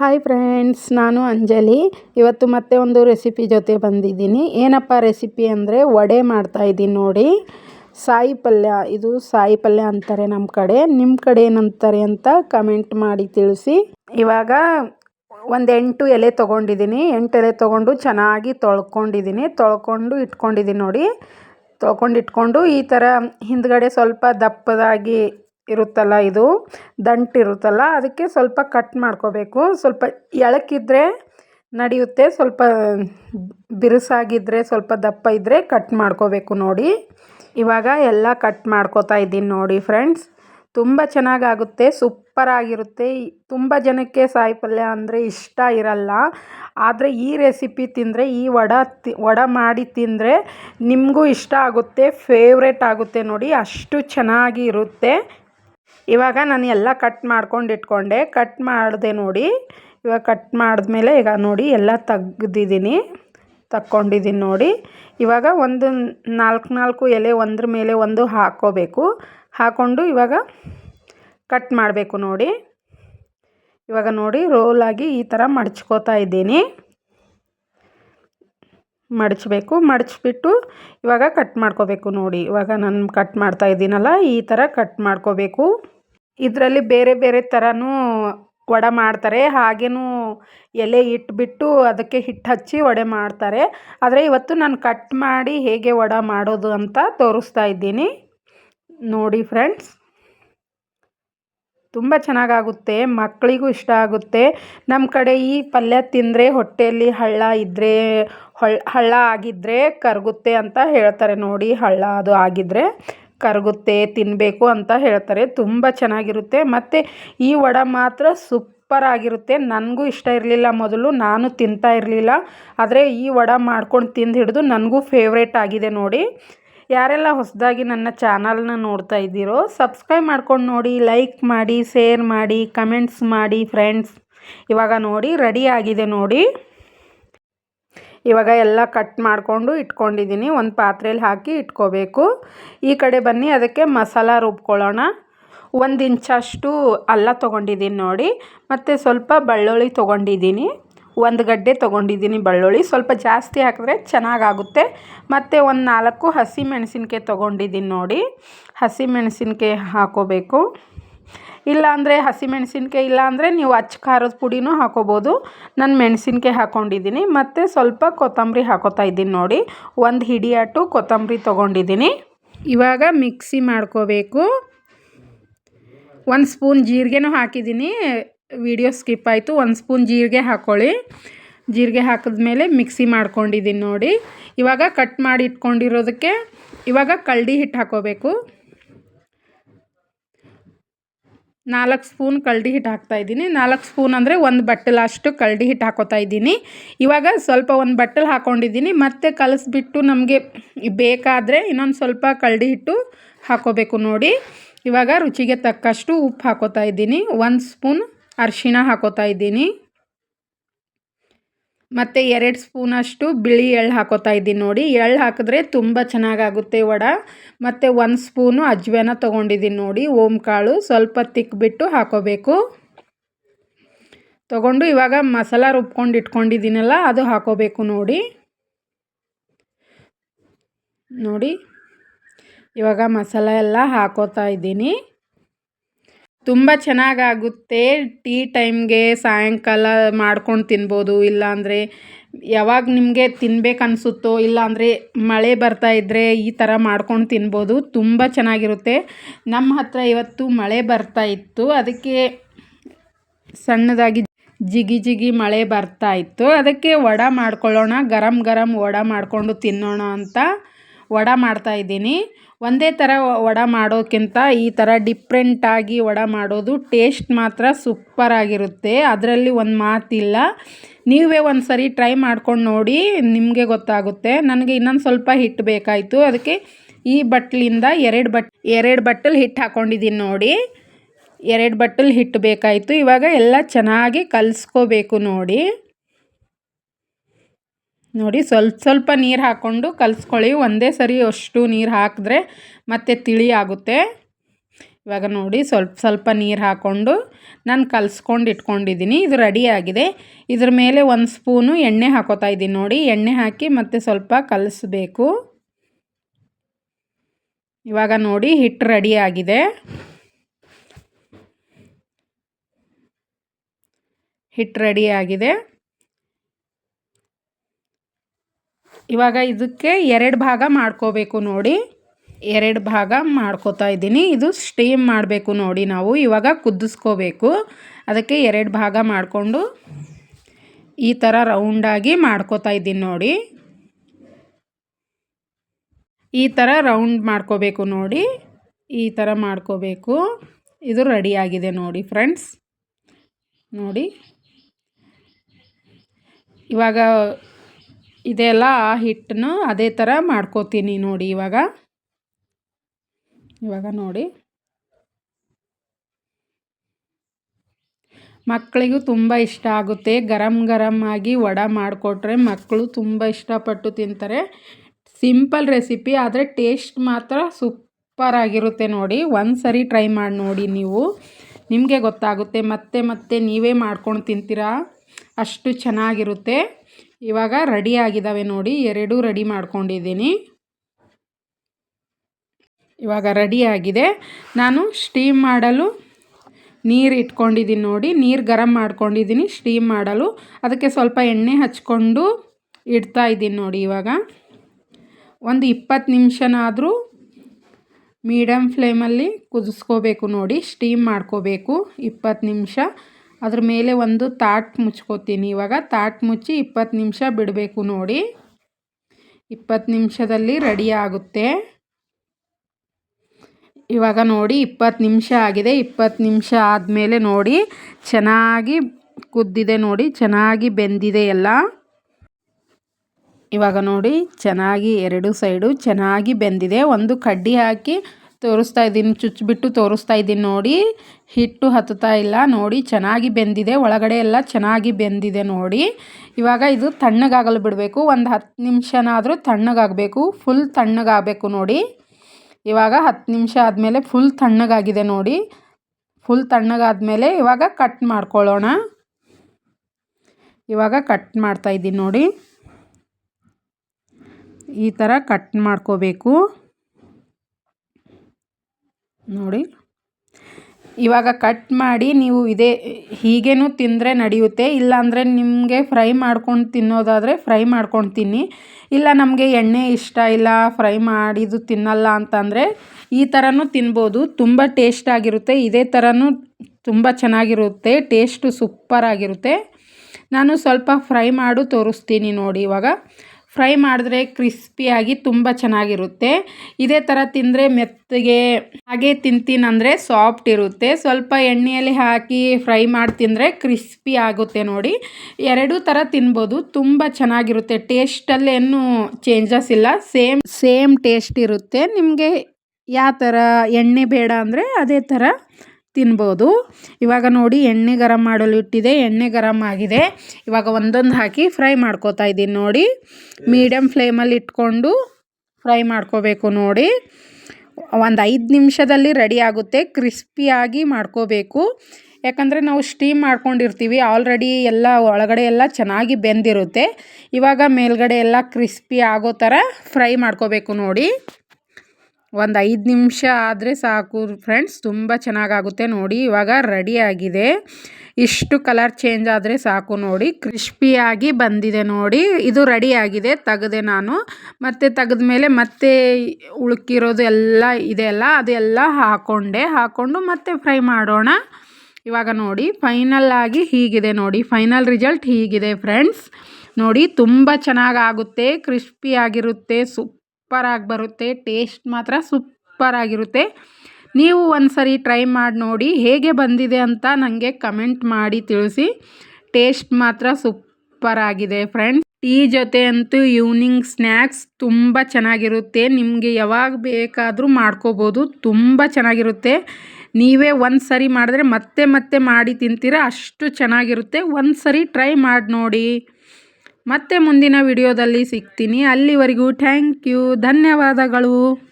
Hi friends ನಾನು ಅಂಜಲಿ. ಇವತ್ತು ಮತ್ತೆ ಒಂದು ರೆಸಿಪಿ ಜೊತೆ ಬಂದಿದ್ದೀನಿ. ಏನಪ್ಪ ರೆಸಿಪಿ ಅಂದರೆ ವಡೆ ಮಾಡ್ತಾಯಿದ್ದೀನಿ ನೋಡಿ. ಸಾಯಿ ಪಲ್ಯ, ಇದು ಸಾಯಿ ಪಲ್ಯ ಅಂತಾರೆ ನಮ್ಮ ಕಡೆ. ನಿಮ್ಮ ಕಡೆ ಏನಂತಾರೆ ಅಂತ ಕಮೆಂಟ್ ಮಾಡಿ ತಿಳಿಸಿ. ಇವಾಗ ಒಂದು ಎಂಟು ಎಲೆ ತೊಗೊಂಡಿದ್ದೀನಿ. ಎಂಟು ಎಲೆ ತೊಗೊಂಡು ಚೆನ್ನಾಗಿ ತೊಳ್ಕೊಂಡಿದ್ದೀನಿ. ತೊಳ್ಕೊಂಡು ಇಟ್ಕೊಂಡಿದ್ದೀನಿ ನೋಡಿ. ತೊಳ್ಕೊಂಡು ಇಟ್ಕೊಂಡು ಈ ಥರ ಹಿಂದ್ಗಡೆ ಸ್ವಲ್ಪ ದಪ್ಪದಾಗಿ ಇರುತ್ತಲ್ಲ ಇದು? ದಂಟಿರುತ್ತಲ್ಲ ಅದಕ್ಕೆ ಸ್ವಲ್ಪ ಕಟ್ ಮಾಡ್ಕೋಬೇಕು. ಸ್ವಲ್ಪ ಎಳಕಿದ್ರೆ ನಡೆಯುತ್ತೆ, ಸ್ವಲ್ಪ ಬಿರುಸಾಗಿದ್ದರೆ ಸ್ವಲ್ಪ ದಪ್ಪ ಇದ್ದರೆ ಕಟ್ ಮಾಡ್ಕೋಬೇಕು ನೋಡಿ. ಇವಾಗ ಎಲ್ಲ ಕಟ್ ಮಾಡ್ಕೋತಾ ಇದ್ದೀನಿ ನೋಡಿ ಫ್ರೆಂಡ್ಸ್ ತುಂಬ ಚೆನ್ನಾಗಾಗುತ್ತೆ ಸೂಪ್ಪರಾಗಿರುತ್ತೆ ತುಂಬ ಜನಕ್ಕೆ ಸಾಯಿ ಪಲ್ಯ ಅಂದರೆ ಇಷ್ಟ ಇರಲ್ಲ. ಆದರೆ ಈ ರೆಸಿಪಿ ತಿಂದರೆ, ಈ ವಡ ತಿ, ವಡ ಮಾಡಿ ತಿಂದರೆ ನಿಮಗೂ ಇಷ್ಟ ಆಗುತ್ತೆ ಫೇವ್ರೇಟ್ ಆಗುತ್ತೆ ನೋಡಿ. ಅಷ್ಟು ಚೆನ್ನಾಗಿ ಇರುತ್ತೆ. ಇವಾಗ ನಾನು ಎಲ್ಲ ಕಟ್ ಮಾಡ್ಕೊಂಡು ಇಟ್ಕೊಂಡೆ. ಕಟ್ ಮಾಡಿದೆ ನೋಡಿ. ಇವಾಗ ಕಟ್ ಮಾಡಿದ್ಮೇಲೆ ಈಗ ನೋಡಿ ಎಲ್ಲ ತೆಗ್ದಿದ್ದೀನಿ. ತಕ್ಕೊಂಡಿದ್ದೀನಿ ನೋಡಿ. ಇವಾಗ ಒಂದು ನಾಲ್ಕು ನಾಲ್ಕು ಎಲೆ ಒಂದ್ರ ಮೇಲೆ ಒಂದು ಹಾಕ್ಕೋಬೇಕು ಹಾಕ್ಕೊಂಡು ಇವಾಗ ಕಟ್ ಮಾಡಬೇಕು ನೋಡಿ. ಇವಾಗ ನೋಡಿ ರೋಲಾಗಿ ಈ ಥರ ಮಡ್ಚ್ಕೋತಾ ಇದ್ದೀನಿ. ಮಡಚಬೇಕು. ಮಡಚ್ಬಿಟ್ಟು ಇವಾಗ ಕಟ್ ಮಾಡ್ಕೋಬೇಕು ನೋಡಿ. ಇವಾಗ ನಾನು ಕಟ್ ಮಾಡ್ತಾ ಇದ್ದೀನಲ್ಲ, ಈ ಥರ ಕಟ್ ಮಾಡ್ಕೋಬೇಕು. ಇದರಲ್ಲಿ ಬೇರೆ ಬೇರೆ ಥರನೂ ವಡೆ ಮಾಡ್ತಾರೆ. ಹಾಗೇನೂ ಎಲೆ ಇಟ್ಬಿಟ್ಟು ಅದಕ್ಕೆ ಹಿಟ್ಟು ಹಚ್ಚಿ ವಡೆ ಮಾಡ್ತಾರೆ. ಆದರೆ ಇವತ್ತು ನಾನು ಕಟ್ ಮಾಡಿ ಹೇಗೆ ವಡೆ ಮಾಡೋದು ಅಂತ ತೋರಿಸ್ತಾ ಇದ್ದೀನಿ. ನೋಡಿ ಫ್ರೆಂಡ್ಸ್ ತುಂಬ ಚೆನ್ನಾಗಾಗುತ್ತೆ, ಮಕ್ಕಳಿಗೂ ಇಷ್ಟ ಆಗುತ್ತೆ. ನಮ್ಮ ಕಡೆ ಈ ಪಲ್ಯ ತಿಂದರೆ ಹೊಟ್ಟೆಯಲ್ಲಿ ಹಳ್ಳ ಇದ್ದರೆ ಹಳ್ಳ ಆಗಿದ್ದರೆ ಕರಗುತ್ತೆ ಅಂತ ಹೇಳ್ತಾರೆ ನೋಡಿ, ಹಳ್ಳ ಅದು ಆಗಿದ್ದರೆ ಕರಗುತ್ತೆ ತಿನ್ನಬೇಕು ಅಂತ ಹೇಳ್ತಾರೆ. ತುಂಬ ಚೆನ್ನಾಗಿರುತ್ತೆ. ಮತ್ತು ಈ ವಡೆ ಮಾತ್ರ ಸೂಪರ್ ಆಗಿರುತ್ತೆ. ನನಗೂ ಇಷ್ಟ ಇರಲಿಲ್ಲ ಮೊದಲು, ನಾನು ತಿಂತಾ ಇರಲಿಲ್ಲ. ಆದರೆ ಈ ವಡೆ ಮಾಡ್ಕೊಂಡು ತಿಂದು ಹಿಡಿದು ನನಗೂ ಫೇವ್ರೇಟ್ ಆಗಿದೆ ನೋಡಿ. ಯಾರೆಲ್ಲ ಹೊಸದಾಗಿ ನನ್ನ ಚಾನಲ್ನ ನೋಡ್ತಾ ಇದ್ದೀರೋ ಸಬ್ಸ್ಕ್ರೈಬ್ ಮಾಡ್ಕೊಂಡು ನೋಡಿ ಲೈಕ್ ಮಾಡಿ ಶೇರ್ ಮಾಡಿ ಕಮೆಂಟ್ಸ್ ಮಾಡಿ ಫ್ರೆಂಡ್ಸ್ ಇವಾಗ ನೋಡಿ ರೆಡಿ ಆಗಿದೆ ನೋಡಿ. ಇವಾಗ ಎಲ್ಲ ಕಟ್ ಮಾಡಿಕೊಂಡು ಇಟ್ಕೊಂಡಿದ್ದೀನಿ. ಒಂದು ಪಾತ್ರೆಯಲ್ಲಿ ಹಾಕಿ ಇಟ್ಕೋಬೇಕು. ಈ ಕಡೆ ಬನ್ನಿ, ಅದಕ್ಕೆ ಮಸಾಲ ರುಬ್ಕೊಳ್ಳೋಣ. ಒಂದು ಇಂಚಷ್ಟು ಅಲ್ಲ ತೊಗೊಂಡಿದ್ದೀನಿ ನೋಡಿ. ಮತ್ತು ಸ್ವಲ್ಪ ಬೆಳ್ಳುಳ್ಳಿ ತೊಗೊಂಡಿದ್ದೀನಿ. ಒಂದು ಗಡ್ಡೆ ತೊಗೊಂಡಿದ್ದೀನಿ ಬೆಳ್ಳುಳ್ಳಿ. ಸ್ವಲ್ಪ ಜಾಸ್ತಿ ಹಾಕಿದ್ರೆ ಚೆನ್ನಾಗಾಗುತ್ತೆ. ಮತ್ತು ಒಂದು ನಾಲ್ಕು ಹಸಿ ಮೆಣಸಿನ್ಕಾಯಿ ತೊಗೊಂಡಿದ್ದೀನಿ ನೋಡಿ. ಹಸಿ ಮೆಣಸಿನ್ಕಾಯಿ ಹಾಕೋಬೇಕು. ಇಲ್ಲಾಂದರೆ ಹಸಿಮೆಣಸಿನ್ಕಾಯಿ ಇಲ್ಲಾಂದರೆ ನೀವು ಅಚ್ಚ ಖಾರದ ಪುಡಿನೂ ಹಾಕೋಬೋದು. ನಾನು ಮೆಣಸಿನ್ಕಾಯಿ ಹಾಕ್ಕೊಂಡಿದ್ದೀನಿ ಮತ್ತು ಸ್ವಲ್ಪ ಕೊತ್ತಂಬರಿ ಹಾಕೋತಾ ಇದ್ದೀನಿ ನೋಡಿ. ಒಂದು ಹಿಡಿಯಾಟು ಕೊತ್ತಂಬರಿ ತೊಗೊಂಡಿದ್ದೀನಿ. ಇವಾಗ ಮಿಕ್ಸಿ ಮಾಡ್ಕೋಬೇಕು. ಒಂದು ಸ್ಪೂನ್ ಜೀರಿಗೆನೂ ಹಾಕಿದ್ದೀನಿ. ವಿಡಿಯೋ ಸ್ಕಿಪ್ ಆಯಿತು. ಒಂದು ಸ್ಪೂನ್ ಜೀರಿಗೆ ಹಾಕ್ಕೊಳ್ಳಿ ಜೀರಿಗೆ ಹಾಕಿದ್ಮೇಲೆ ಮಿಕ್ಸಿ ಮಾಡ್ಕೊಂಡಿದ್ದೀನಿ ನೋಡಿ. ಇವಾಗ ಕಟ್ ಮಾಡಿ ಇಟ್ಕೊಂಡಿರೋದಕ್ಕೆ ಇವಾಗ ಕಳ್ಳಿ ಹಿಟ್ಟು ಹಾಕೋಬೇಕು. ನಾಲ್ಕು ಸ್ಪೂನ್ ಕಳ್ಳಿ ಹಿಟ್ಟು ಹಾಕ್ತಾಯಿದ್ದೀನಿ ನಾಲ್ಕು ಸ್ಪೂನ್ ಅಂದರೆ ಒಂದು ಬಟ್ಟಲಷ್ಟು ಕಳ್ಳಿ ಹಿಟ್ಟು ಹಾಕೋತಾ ಇದ್ದೀನಿ. ಇವಾಗ ಸ್ವಲ್ಪ ಒಂದು ಬಟ್ಟಲು ಹಾಕ್ಕೊಂಡಿದ್ದೀನಿ ಮತ್ತೆ ಕಲಸಿಬಿಟ್ಟು ನಮಗೆ ಬೇಕಾದರೆ ಇನ್ನೊಂದು ಸ್ವಲ್ಪ ಕಳ್ಳಿ ಹಿಟ್ಟು ಹಾಕೋಬೇಕು ನೋಡಿ. ಇವಾಗ ರುಚಿಗೆ ತಕ್ಕಷ್ಟು ಉಪ್ಪು ಹಾಕೋತಾ ಇದ್ದೀನಿ. ಒಂದು ಸ್ಪೂನ್ ಅರಿಶಿಣ ಹಾಕೋತಾ ಇದ್ದೀನಿ. ಮತ್ತು ಎರಡು ಸ್ಪೂನಷ್ಟು ಬಿಳಿ ಎಳ್ಳು ಹಾಕೋತಾ ಇದ್ದೀನಿ ನೋಡಿ. ಎಳ್ಳು ಹಾಕಿದ್ರೆ ತುಂಬ ಚೆನ್ನಾಗಾಗುತ್ತೆ ವಡ. ಮತ್ತು ಒಂದು ಸ್ಪೂನು ಅಜ್ವೆನ ತೊಗೊಂಡಿದ್ದೀನಿ ನೋಡಿ. ಓಮ್ ಕಾಳು ಸ್ವಲ್ಪ ತಿಕ್ಕಿಬಿಟ್ಟು ಹಾಕೋಬೇಕು. ತೊಗೊಂಡು ಇವಾಗ ಮಸಾಲ ರುಬ್ಕೊಂಡು ಇಟ್ಕೊಂಡಿದ್ದೀನಲ್ಲ, ಅದು ಹಾಕೋಬೇಕು ನೋಡಿ. ನೋಡಿ. ಇವಾಗ ಮಸಾಲ ಎಲ್ಲ ಹಾಕೋತಾ ಇದ್ದೀನಿ. ತುಂಬ ಚೆನ್ನಾಗಾಗುತ್ತೆ. ಟೀ ಟೈಮ್ಗೆ ಸಾಯಂಕಾಲ ಮಾಡ್ಕೊಂಡು ತಿನ್ಬೋದು. ಇಲ್ಲಾಂದರೆ ಯಾವಾಗ ನಿಮಗೆ ತಿನ್ಬೇಕು ಅನಿಸುತ್ತೋ ಇಲ್ಲಾಂದರೆ ಮಳೆ ಬರ್ತಾ ಇದ್ದರೆ ಈ ಥರ ಮಾಡ್ಕೊಂಡು ತಿನ್ಬೋದು. ತುಂಬ ಚೆನ್ನಾಗಿರುತ್ತೆ. ನಮ್ಮ ಹತ್ರ ಇವತ್ತು ಮಳೆ ಬರ್ತಾ ಇತ್ತು. ಅದಕ್ಕೆ ಸಣ್ಣದಾಗಿ ಜಿಗಿ ಜಿಗಿ ಮಳೆ ಬರ್ತಾ ಇತ್ತು. ಅದಕ್ಕೆ ವಡೆ ಮಾಡ್ಕೊಳ್ಳೋಣ. ಗರಮ್ ಗರಮ್ ವಡೆ ಮಾಡಿಕೊಂಡು ತಿನ್ನೋಣ ಅಂತ ವಡೆ ಮಾಡ್ತಾಯಿದ್ದೀನಿ ಒಂದೇ ಥರ ವಡೆ ಮಾಡೋಕ್ಕಿಂತ ಈ ಥರ ಡಿಫ್ರೆಂಟಾಗಿ ವಡೆ ಮಾಡೋದು ಟೇಸ್ಟ್ ಮಾತ್ರ ಸೂಪ್ಪರಾಗಿರುತ್ತೆ ಅದರಲ್ಲಿ ಒಂದು ಮಾತಿಲ್ಲ. ನೀವೇ ಒಂದು ಸರಿ ಟ್ರೈ ಮಾಡ್ಕೊಂಡು ನೋಡಿ ನಿಮಗೆ ಗೊತ್ತಾಗುತ್ತೆ. ನನಗೆ ಇನ್ನೊಂದು ಸ್ವಲ್ಪ ಹಿಟ್ಟು ಬೇಕಾಯಿತು. ಅದಕ್ಕೆ ಈ ಬಟ್ಲಿಂದ ಎರಡು ಬಟ್, ಎರಡು ಬಟ್ಟಲು ಹಿಟ್ಟು ಹಾಕ್ಕೊಂಡಿದ್ದೀನಿ ನೋಡಿ. ಎರಡು ಬಟ್ಟಲು ಹಿಟ್ಟು ಬೇಕಾಯಿತು. ಇವಾಗ ಎಲ್ಲ ಚೆನ್ನಾಗಿ ಕಲಿಸ್ಕೋಬೇಕು ನೋಡಿ. ನೋಡಿ ಸ್ವಲ್ಪ ಸ್ವಲ್ಪ ನೀರು ಹಾಕ್ಕೊಂಡು ಕಲಿಸ್ಕೊಳ್ಳಿ. ಒಂದೇ ಸರಿ ಅಷ್ಟು ನೀರು ಹಾಕಿದ್ರೆ ಮತ್ತೆ ತಿಳಿ ಆಗುತ್ತೆ. ಇವಾಗ ನೋಡಿ ಸ್ವಲ್ಪ ಸ್ವಲ್ಪ ನೀರು ಹಾಕ್ಕೊಂಡು ನಾನು ಕಲಿಸ್ಕೊಂಡು ಇಟ್ಕೊಂಡಿದ್ದೀನಿ ಇದು ರೆಡಿ ಆಗಿದೆ. ಇದ್ರ ಮೇಲೆ ಒಂದು ಸ್ಪೂನು ಎಣ್ಣೆ ಹಾಕೋತಾ ಇದ್ದೀನಿ ನೋಡಿ. ಎಣ್ಣೆ ಹಾಕಿ ಮತ್ತೆ ಸ್ವಲ್ಪ ಕಲಿಸ್ಬೇಕು. ಇವಾಗ ನೋಡಿ ಹಿಟ್ಟು ರೆಡಿ ಆಗಿದೆ. ಹಿಟ್ಟು ರೆಡಿ ಆಗಿದೆ ಇವಾಗ ಇದಕ್ಕೆ ಎರಡು ಭಾಗ ಮಾಡ್ಕೋಬೇಕು ನೋಡಿ. ಎರಡು ಭಾಗ ಮಾಡ್ಕೋತಾ ಇದ್ದೀನಿ. ಇದು ಸ್ಟೀಮ್ ಮಾಡಬೇಕು ನೋಡಿ ನಾವು. ಇವಾಗ ಕುದಿಸ್ಕೋಬೇಕು. ಅದಕ್ಕೆ ಎರಡು ಭಾಗ ಮಾಡಿಕೊಂಡು ಈ ಥರ ರೌಂಡಾಗಿ ಮಾಡ್ಕೋತಾ ಇದ್ದೀನಿ ನೋಡಿ. ಈ ಥರ ರೌಂಡ್ ಮಾಡ್ಕೋಬೇಕು ನೋಡಿ. ಈ ಥರ ಮಾಡ್ಕೋಬೇಕು. ಇದು ರೆಡಿಯಾಗಿದೆ ನೋಡಿ ಫ್ರೆಂಡ್ಸ್ ನೋಡಿ. ಇವಾಗ ಇದೆಲ್ಲ ಆ ಹಿಟ್ಟನ್ನು ಅದೇ ಥರ ಮಾಡ್ಕೋತೀನಿ ನೋಡಿ ಇವಾಗ. ಇವಾಗ ನೋಡಿ. ಮಕ್ಕಳಿಗೂ ತುಂಬ ಇಷ್ಟ ಆಗುತ್ತೆ. ಗರಂ ಗರಮ್ ಆಗಿ ವಡ ಮಾಡಿಕೊಟ್ರೆ ಮಕ್ಕಳು ತುಂಬ ಇಷ್ಟಪಟ್ಟು ತಿಂತಾರೆ. ಸಿಂಪಲ್ ರೆಸಿಪಿ, ಆದರೆ ಟೇಸ್ಟ್ ಮಾತ್ರ ಸೂಪರ್ ಆಗಿರುತ್ತೆ ನೋಡಿ. ಒಂದು ಸರಿ ಟ್ರೈ ಮಾಡಿ ನೋಡಿ ನೀವು. ನಿಮಗೆ ಗೊತ್ತಾಗುತ್ತೆ. ಮತ್ತೆ ಮತ್ತೆ ನೀವೇ ಮಾಡ್ಕೊಂಡು ತಿಂತೀರಾ? ಅಷ್ಟು ಚೆನ್ನಾಗಿರುತ್ತೆ. ಇವಾಗ ರೆಡಿ ಆಗಿದ್ದಾವೆ ನೋಡಿ. ಎರಡೂ ರೆಡಿ ಮಾಡ್ಕೊಂಡಿದ್ದೀನಿ. ಇವಾಗ ರೆಡಿ ಆಗಿದೆ. ನಾನು ಸ್ಟೀಮ್ ಮಾಡಲು ನೀರು ಇಟ್ಕೊಂಡಿದ್ದೀನಿ ನೋಡಿ. ನೀರು ಗರಂ ಮಾಡ್ಕೊಂಡಿದ್ದೀನಿ ಸ್ಟೀಮ್ ಮಾಡಲು. ಅದಕ್ಕೆ ಸ್ವಲ್ಪ ಎಣ್ಣೆ ಹಚ್ಕೊಂಡು ಇಡ್ತಾ ಇದ್ದೀನಿ ನೋಡಿ ಇವಾಗ. ಒಂದು ಇಪ್ಪತ್ತು ನಿಮಿಷನಾದರೂ ಮೀಡಿಯಮ್ ಫ್ಲೇಮಲ್ಲಿ ಕುದಿಸ್ಕೋಬೇಕು ನೋಡಿ. ಸ್ಟೀಮ್ ಮಾಡ್ಕೋಬೇಕು. ಇಪ್ಪತ್ತು ನಿಮಿಷ. ಅದ್ರ ಮೇಲೆ ಒಂದು ತಾಟ್ ಮುಚ್ಕೋತೀನಿ. ಇವಾಗ ತಾಟ್ ಮುಚ್ಚಿ ಇಪ್ಪತ್ತು ನಿಮಿಷ ಬಿಡಬೇಕು ನೋಡಿ. ಇಪ್ಪತ್ತು ನಿಮಿಷದಲ್ಲಿ ರೆಡಿ ಆಗುತ್ತೆ. ಇವಾಗ ನೋಡಿ ಇಪ್ಪತ್ತು ನಿಮಿಷ ಆಗಿದೆ. ಇಪ್ಪತ್ತು ನಿಮಿಷ ಆದಮೇಲೆ ನೋಡಿ ಚೆನ್ನಾಗಿ ಕುದ್ದಿದೆ ನೋಡಿ. ಚೆನ್ನಾಗಿ ಬೆಂದಿದೆ ಎಲ್ಲ. ಇವಾಗ ನೋಡಿ ಚೆನ್ನಾಗಿ ಎರಡು ಸೈಡು ಚೆನ್ನಾಗಿ ಬೆಂದಿದೆ. ಒಂದು ಕಡ್ಡಿ ಹಾಕಿ ತೋರಿಸ್ತಾ ಇದ್ದೀನಿ ಚುಚ್ಚಿಬಿಟ್ಟು ತೋರಿಸ್ತಾ ಇದ್ದೀನಿ ನೋಡಿ. ಹಿಟ್ಟು ಹತ್ತುತ್ತಾ ಇಲ್ಲ ನೋಡಿ, ಚೆನ್ನಾಗಿ ಬೆಂದಿದೆ. ಒಳಗಡೆ ಎಲ್ಲ ಚೆನ್ನಾಗಿ ಬೆಂದಿದೆ ನೋಡಿ. ಇವಾಗ ಇದು ತಣ್ಣಗಾಗಲು ಬಿಡಬೇಕು. ಒಂದು ಹತ್ತು ನಿಮಿಷನಾದರೂ ತಣ್ಣಗಾಗಬೇಕು. ಫುಲ್ ತಣ್ಣಗಾಗಬೇಕು ನೋಡಿ. ಇವಾಗ ಹತ್ತು ನಿಮಿಷ ಆದಮೇಲೆ ಫುಲ್ ತಣ್ಣಗಾಗಿದೆ ನೋಡಿ. ಫುಲ್ ತಣ್ಣಗಾದಮೇಲೆ ಇವಾಗ ಕಟ್ ಮಾಡ್ಕೊಳ್ಳೋಣ. ಇವಾಗ ಕಟ್ ಮಾಡ್ತಾಯಿದ್ದೀನಿ ನೋಡಿ. ಈ ಥರ ಕಟ್ ಮಾಡ್ಕೋಬೇಕು. ನೋಡಿ. ಇವಾಗ ಕಟ್ ಮಾಡಿ ನೀವು ಇದೇ, ಹೀಗೇನು ತಿಂದರೆ ನಡೆಯುತ್ತೆ, ಇಲ್ಲಾಂದರೆ ನಿಮಗೆ ಫ್ರೈ ಮಾಡ್ಕೊಂಡು ತಿನ್ನೋದಾದರೆ ಫ್ರೈ ಮಾಡ್ಕೊಂಡು ತಿನ್ನಿ ಇಲ್ಲ ನಮಗೆ ಎಣ್ಣೆ ಇಷ್ಟ ಇಲ್ಲ ಫ್ರೈ ಮಾಡಿದ್ದು ತಿನ್ನಲ್ಲ ಅಂತಂದರೆ ಈ ಥರನೂ ತಿನ್ಬೋದು, ತುಂಬ ಟೇಸ್ಟಾಗಿರುತ್ತೆ ಇದೇ ಥರನೂ ತುಂಬ ಚೆನ್ನಾಗಿರುತ್ತೆ ಟೇಸ್ಟು ಸೂಪ್ಪರಾಗಿರುತ್ತೆ ನಾನು ಸ್ವಲ್ಪ ಫ್ರೈ ಮಾಡು ತೋರಿಸ್ತೀನಿ ನೋಡಿ ಇವಾಗ. ಫ್ರೈ ಮಾಡಿದ್ರೆ ಕ್ರಿಸ್ಪಿಯಾಗಿ ತುಂಬ ಚೆನ್ನಾಗಿರುತ್ತೆ. ಇದೇ ಥರ ತಿಂದರೆ ಮೆತ್ತಗೆ ಹಾಗೆ ತಿಂತೀನಂದರೆ ಸಾಫ್ಟ್ ಇರುತ್ತೆ. ಸ್ವಲ್ಪ ಎಣ್ಣೆಯಲ್ಲಿ ಹಾಕಿ ಫ್ರೈ ಮಾಡಿ ತಿಂದರೆ ಕ್ರಿಸ್ಪಿ ಆಗುತ್ತೆ ನೋಡಿ. ಎರಡೂ ಥರ ತಿನ್ಬೋದು. ತುಂಬ ಚೆನ್ನಾಗಿರುತ್ತೆ. ಟೇಸ್ಟಲ್ಲೇನು ಚೇಂಜಸ್ ಇಲ್ಲ. ಸೇಮ್ ಸೇಮ್ ಟೇಸ್ಟ್ ಇರುತ್ತೆ. ನಿಮಗೆ ಯಾವ ಥರ ಎಣ್ಣೆ ಬೇಡ ಅಂದರೆ ಅದೇ ಥರ ತಿನ್ಬೋದು. ಇವಾಗ ನೋಡಿ ಎಣ್ಣೆ ಗರಂ ಮಾಡಲು ಇಟ್ಟಿದೆ, ಎಣ್ಣೆ ಗರಂ ಆಗಿದೆ. ಇವಾಗ ಒಂದೊಂದು ಹಾಕಿ ಫ್ರೈ ಮಾಡ್ಕೋತಾ ಇದ್ದೀನಿ ನೋಡಿ. ಮೀಡಿಯಮ್ ಫ್ಲೇಮಲ್ಲಿ ಇಟ್ಕೊಂಡು ಫ್ರೈ ಮಾಡ್ಕೋಬೇಕು ನೋಡಿ. ಒಂದು ಐದು ನಿಮಿಷದಲ್ಲಿ ರೆಡಿ ಆಗುತ್ತೆ ಕ್ರಿಸ್ಪಿಯಾಗಿ ಮಾಡ್ಕೋಬೇಕು. ಯಾಕಂದರೆ ನಾವು ಸ್ಟೀಮ್ ಮಾಡ್ಕೊಂಡಿರ್ತೀವಿ, ಆಲ್ರೆಡಿ ಎಲ್ಲ ಒಳಗಡೆ ಎಲ್ಲ ಚೆನ್ನಾಗಿ ಬೆಂದಿರುತ್ತೆ. ಇವಾಗ ಮೇಲ್ಗಡೆ ಎಲ್ಲ ಕ್ರಿಸ್ಪಿ ಆಗೋ ಥರ ಫ್ರೈ ಮಾಡ್ಕೋಬೇಕು ನೋಡಿ. ಒಂದು ಐದು ನಿಮಿಷ ಆದರೆ ಸಾಕು ಫ್ರೆಂಡ್ಸ್ ತುಂಬ ಚೆನ್ನಾಗಾಗುತ್ತೆ ನೋಡಿ, ಇವಾಗ ರೆಡಿ ಆಗಿದೆ. ಇಷ್ಟು ಕಲರ್ ಚೇಂಜ್ ಆದರೆ ಸಾಕು ನೋಡಿ ಕ್ರಿಸ್ಪಿಯಾಗಿ ಬಂದಿದೆ ನೋಡಿ. ಇದು ರೆಡಿ ಆಗಿದೆ, ತೆಗೆದೆ ನಾನು. ಮತ್ತು ತೆಗೆದ ಮೇಲೆ ಮತ್ತೆ ಉಳುಕಿರೋದು ಎಲ್ಲ ಇದೆಲ್ಲ ಅದೆಲ್ಲ ಹಾಕ್ಕೊಂಡೆ ಹಾಕ್ಕೊಂಡು ಮತ್ತೆ ಫ್ರೈ ಮಾಡೋಣ. ಇವಾಗ ನೋಡಿ ಫೈನಲ್ ಆಗಿ ಹೀಗಿದೆ ನೋಡಿ ಫೈನಲ್ ರಿಸಲ್ಟ್ ಹೀಗಿದೆ ಫ್ರೆಂಡ್ಸ್ ನೋಡಿ, ತುಂಬ ಚೆನ್ನಾಗಾಗುತ್ತೆ ಕ್ರಿಸ್ಪಿಯಾಗಿರುತ್ತೆ ಸುಪ್ ಸೂಪರಾಗಿ ಬರುತ್ತೆ, ಟೇಸ್ಟ್ ಮಾತ್ರ ಸೂಪ್ಪರಾಗಿರುತ್ತೆ ನೀವು ಒಂದು ಸರಿ ಟ್ರೈ ಮಾಡಿ ನೋಡಿ, ಹೇಗೆ ಬಂದಿದೆ ಅಂತ ನನಗೆ ಕಮೆಂಟ್ ಮಾಡಿ ತಿಳಿಸಿ. ಟೇಸ್ಟ್ ಮಾತ್ರ ಸೂಪರಾಗಿದೆ ಫ್ರೆಂಡ್ಸ್. ಟೀ ಜೊತೆ ಅಂತೂ ಈವ್ನಿಂಗ್ ಸ್ನ್ಯಾಕ್ಸ್ ತುಂಬ ಚೆನ್ನಾಗಿರುತ್ತೆ. ನಿಮಗೆ ಯಾವಾಗ ಬೇಕಾದರೂ ಮಾಡ್ಕೋಬೋದು, ತುಂಬ ಚೆನ್ನಾಗಿರುತ್ತೆ. ನೀವೇ ಒಂದು ಸರಿ ಮಾಡಿದ್ರೆ ಮತ್ತೆ ಮತ್ತೆ ಮಾಡಿ ತಿಂತೀರ, ಅಷ್ಟು ಚೆನ್ನಾಗಿರುತ್ತೆ. ಒಂದು ಸರಿ ಟ್ರೈ ಮಾಡಿ ನೋಡಿ. ಮತ್ತೆ ಮುಂದಿನ ವಿಡಿಯೋದಲ್ಲಿ ಸಿಗ್ತೀನಿ. ಅಲ್ಲಿವರೆಗೂ ಥ್ಯಾಂಕ್ ಯು. ಧನ್ಯವಾದಗಳು.